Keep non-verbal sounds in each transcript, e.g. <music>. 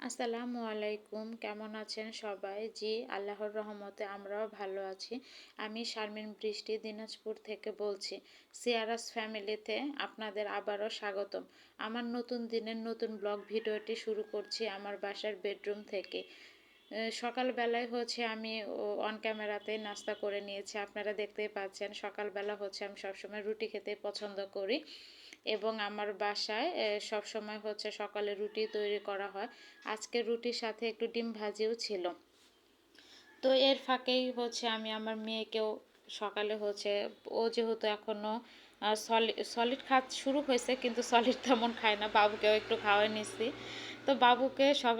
আসসালামু আলাইকুম, কেমন আছেন সবাই? জি, আল্লাহর রহমতে আমরাও ভালো আছি। আমি শারমিন বৃষ্টি দিনাজপুর থেকে বলছি। সিয়ারাস ফ্যামিলিতে আপনাদের আবারও স্বাগতম। আমার নতুন দিনের নতুন ব্লগ ভিডিওটি শুরু করছি আমার বাসার বেডরুম থেকে। সকালবেলায় হচ্ছে আমি অন ক্যামেরাতে নাস্তা করে নিয়েছি। আপনারা দেখতেই পাচ্ছেন, সকালবেলা হচ্ছে আমি সবসময় রুটি খেতে পছন্দ করি। এবং আমার বাসায় সব সময় হচ্ছে সকালে রুটি তৈরি করা হয়। আজকে রুটির সাথে একটু ডিম ভাজিও ছিল। তো এর ফাঁকেই হচ্ছে আমি আমার মেয়েকেও সকালে হচ্ছে, ও যেহেতু এখনও সলিড সলিড খাওয়া শুরু হয়েছে, কিন্তু সলিড তেমন খায় না। বাবুকেও একটু খাওয়াই নিচ্ছি তো বাবুকে সব,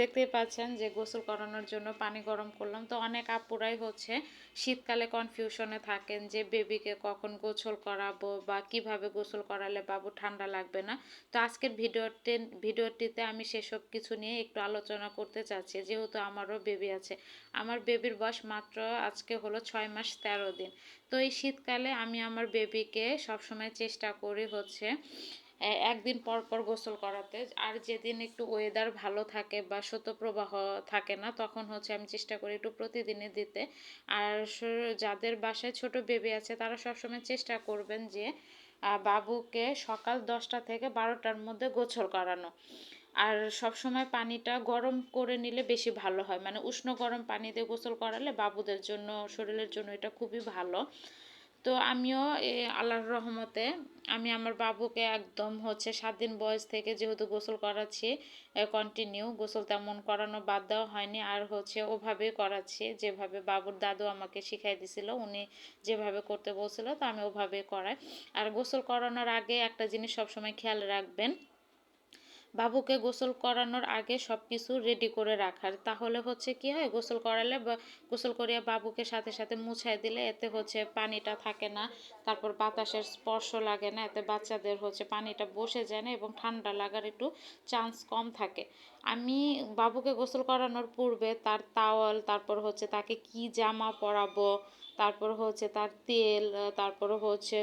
দেখতেই পাচ্ছেন যে গোসল করানোর জন্য পানি গরম করলাম। তো অনেক আপুরাই হচ্ছে শীতকালে কনফিউশনে থাকেন যে বেবিকে কখন গোসল করাবো বা কীভাবে গোসল করালে বাবু ঠান্ডা লাগবে না। তো আজকের ভিডিওতে, ভিডিওটিতে আমি সেসব কিছু নিয়ে একটু আলোচনা করতে চাচ্ছি। যেহেতু আমারও বেবি আছে, আমার বেবির বয়স মাত্র আজকে হলো ছয় মাস তেরো দিন। তো এই শীতকালে আমি আমার বেবিকে সবসময় চেষ্টা করি হচ্ছে একদিন পর পর গোসল করাতে। আর যেদিন একটু ওয়েদার ভালো থাকে বা শতপ্রবাহ থাকে না, তখন হচ্ছে আমি চেষ্টা করি একটু প্রতিদিনই দিতে। আর যাদের বাসায় ছোট বেবি আছে, তারা সবসময় চেষ্টা করবেন যে বাবুকে সকাল দশটা থেকে বারোটার মধ্যে গোসল করানো। আর সব সময় পানিটা গরম করে নিলে বেশি ভালো হয়। মানে উষ্ণ গরম পানি দিয়ে গোসল করালে বাবুদের জন্য, শরীরের জন্য এটা খুবই ভালো। তো আমিও আল্লাহর রহমতে আমি আমার বাবুকে একদম হচ্ছে সাত দিন বয়স থেকে যেহেতু গোসল করাচ্ছি কন্টিনিউ গোসল তেমন করানো বাদ দেওয়া হয়নি। আর হচ্ছে ওভাবেই করাচ্ছি, যেভাবে বাবুর দাদু আমাকে শিখাই দিছিল, উনি যেভাবে করতে বলছিল, তো আমি ওভাবেই করাই। আর গোসল করানোর আগে একটা জিনিস সবসময় খেয়াল রাখবেন বাবুকে গোসল করানোর আগে সব কিছু রেডি করে রাখার। তাহলে হচ্ছে কি হয়, গোসল করালে গোসল করিয়া বাবুকে সাথে সাথে মুছাই দিলে এতে হচ্ছে পানিটা থাকে না, তারপর বাতাসের স্পর্শ লাগে না, এতে বাচ্চাদের হচ্ছে পানিটা বসে যায় না এবং ঠান্ডা লাগার একটু চান্স কম থাকে। আমি বাবুকে গোসল করানোর পূর্বে তার তাওয়াল তারপর হচ্ছে তাকে কি জামা পরাবো তারপর হচ্ছে তার তেল তারপর হচ্ছে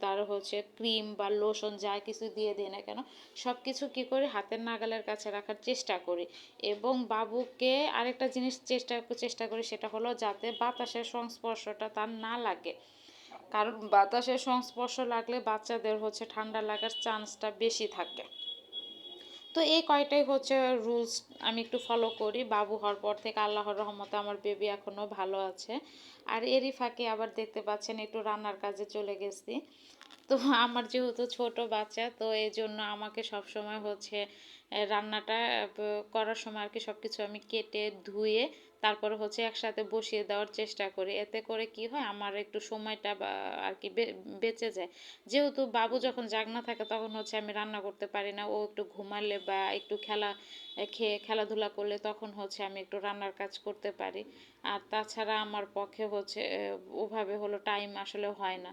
তার হচ্ছে ক্রিম বা লোশন যা কিছু দিয়ে দিই না কেন সব কিছু কী করি হাতের নাগালের কাছে রাখার চেষ্টা করি। এবং বাবুকে আরেকটা জিনিস চেষ্টা চেষ্টা করি সেটা হলো যাতে বাতাসের সংস্পর্শটা তার না লাগে। কারণ বাতাসের সংস্পর্শ লাগলে বাচ্চাদের হচ্ছে ঠান্ডা লাগার চান্সটা বেশি থাকে। তো এই কয়টাই হচ্ছে রুলস আমি একটু ফলো করি। বাবু হওয়ার পর থেকে আল্লাহর রহমতে আমার বেবি এখনও ভালো আছে। আর এরই ফাঁকে আবার দেখতে পাচ্ছেন একটু রান্নার কাজে চলে গেছি। তো আমার যেহেতু ছোট বাচ্চা, তো এই জন্য আমাকে সবসময় হচ্ছে রান্নাটা করার সময় আর কি সব কিছু আমি কেটে ধুয়ে তারপরে হচ্ছে একসাথে বসিয়ে দেওয়ার চেষ্টা করি। এতে করে কি হয়, আমার একটু সময়টা আর কি বেঁচে যায়। যেহেতু বাবু যখন জাগনা থাকে তখন হচ্ছে আমি রান্না করতে পারি না। ও একটু ঘুমালে বা একটু খেলা খেয়ে, খেলাধুলা করলে তখন হচ্ছে আমি একটু রান্নার কাজ করতে পারি। আর তাছাড়া আমার পক্ষে হচ্ছে ওভাবে হলো টাইম আসলে হয় না।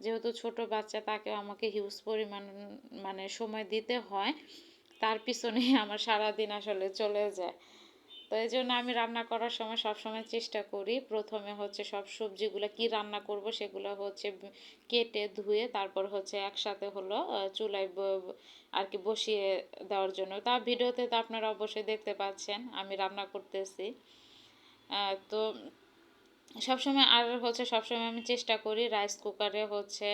যেহেতু ছোট বাচ্চা তাকে আমাকে হিউজ পরিমাণ মানে সময় দিতে হয়, তার পিছনেই আমার সারাদিন আসলে চলে যায়। তো এই জন্য আমি রান্না করার সময় সব সময় চেষ্টা করি। প্রথমে হচ্ছে সব সবজিগুলো কি রান্না করব সেগুলো হচ্ছে কেটে, ধুয়ে তারপর হচ্ছে একসাথে হলো চুলায় আর কি বসিয়ে দেওয়ার জন্য। তা ভিডিওতে তো আপনারা অবশ্যই দেখতে পাচ্ছেন, আমি রান্না করতেছি। তো সবসময় আর হচ্ছে সবসময় আমি চেষ্টা করি রাইস কুকারে হচ্ছে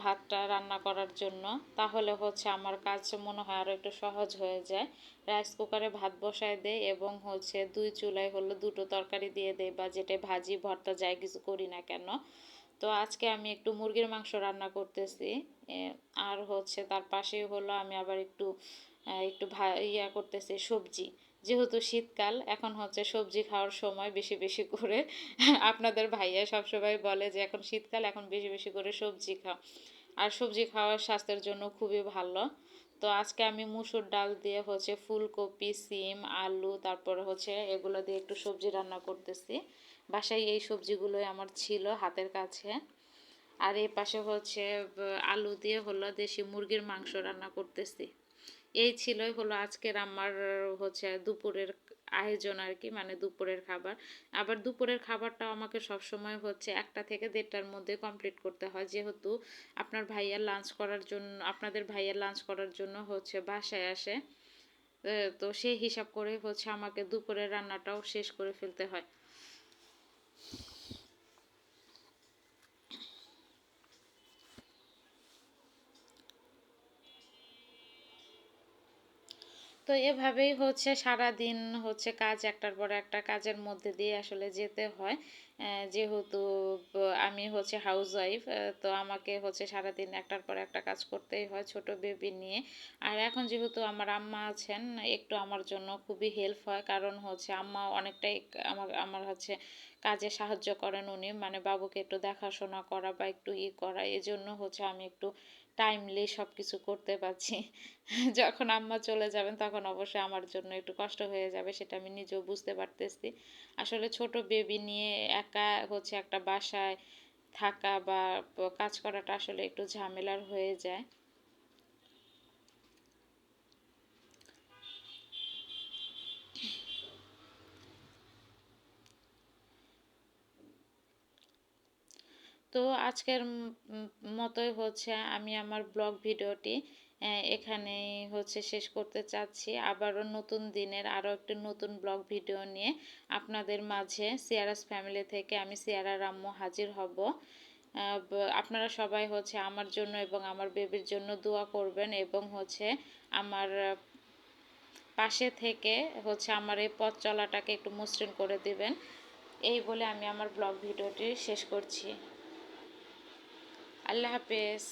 ভাতটা রান্না করার জন্য। তাহলে হচ্ছে আমার কাজ মনে হয় আরও একটু সহজ হয়ে যায়। রাইস কুকারে ভাত বসায় দেয় এবং হচ্ছে দুই চুলাই হলো দুটো তরকারি দিয়ে দেয় বা যেটা ভাজি, ভর্তা যাই কিছু করি না কেন। তো আজকে আমি একটু মুরগির মাংস রান্না করতেছি। আর হচ্ছে তার পাশেই হলো আমি আবার একটু একটু ভা, ইয়া করতেছি সবজি। যেহেতু শীতকাল, এখন হচ্ছে সবজি খাওয়ার সময় বেশি বেশি করে <laughs> আপনাদের ভাইয়া সবসময় বলে যে, এখন শীতকাল, এখন বেশি বেশি করে সবজি খাও। আর সবজি খাওয়া স্বাস্থ্যের জন্য খুবই ভালো। তো আজকে আমি মুসুর ডাল দিয়ে হচ্ছে ফুলকপি, সিম, আলু, তারপরে হচ্ছে এগুলো দিয়ে একটু সবজি রান্না করতেছি। বাসায় এই সবজিগুলোই আমার ছিল হাতের কাছে। আর এই পাশে হচ্ছে আলু দিয়ে হলো দেশি মুরগির মাংস রান্না করতেছি। এই ছিলই হলো আজকের আমার, হচ্ছে দুপুরের আয়োজন আর কি মানে দুপুরের খাবার। আবার দুপুরের খাবারটাও আমাকে সবসময় হচ্ছে একটা থেকে দেড়টার মধ্যে কমপ্লিট করতে হয়। যেহেতু আপনার ভাইয়ার লাঞ্চ করার জন্য, আপনাদের ভাইয়ার লাঞ্চ করার জন্য হচ্ছে বাসায় আসে তো সেই হিসাব করে হচ্ছে আমাকে দুপুরের রান্নাটাও শেষ করে ফেলতে হয়। তো এভাবেই হচ্ছে সারা দিন হচ্ছে কাজ একটার পর একটা কাজের মধ্যে দিয়ে আসলে যেতে হয়। যেহেতু আমি হচ্ছে হাউস ওয়াইফ তো আমাকে হচ্ছে সারাদিন একটার পর একটা কাজ করতেই হয় ছোট বেবি নিয়ে। আর এখন যেহেতু আমার আম্মা আছেন, একটু আমার জন্য খুবই হেল্প হয়। কারণ হচ্ছে আম্মা অনেকটাই আমার আমার হচ্ছে কাজে সাহায্য করেন উনি। মানে বাবুকে একটু দেখাশোনা করা বা একটু ই করা, এজন্য হচ্ছে আমি একটু টাইমলি সব কিছু করতে পারছি। যখন আম্মা চলে যাবেন তখন অবশ্যই আমার জন্য একটু কষ্ট হয়ে যাবে, সেটা আমি নিজেও বুঝতে পারতেছি। আসলে ছোট বেবি নিয়ে একা হচ্ছে একটা বাসায় থাকা বা কাজ করাটা আসলে একটু ঝামেলার হয়ে যায়। তো আজকের মতোই হচ্ছে আমি আমার ব্লগ ভিডিওটি এখানে হচ্ছে শেষ করতে চাচ্ছি। আবারও নতুন দিনের আরও একটি নতুন ব্লগ ভিডিও নিয়ে আপনাদের মাঝে সিয়ারাস ফ্যামিলি থেকে আমি সিয়ারা রাম্মু হাজির হব। আপনারা সবাই হচ্ছে আমার জন্য এবং আমার বেবির জন্য দোয়া করবেন এবং হচ্ছে আমার পাশে থেকে হচ্ছে আমার এই পথ চলাটাকে একটু মসৃণ করে দিবেন। এই বলে আমি আমার ব্লগ ভিডিওটি শেষ করছি। আল্লাহ হাফেজ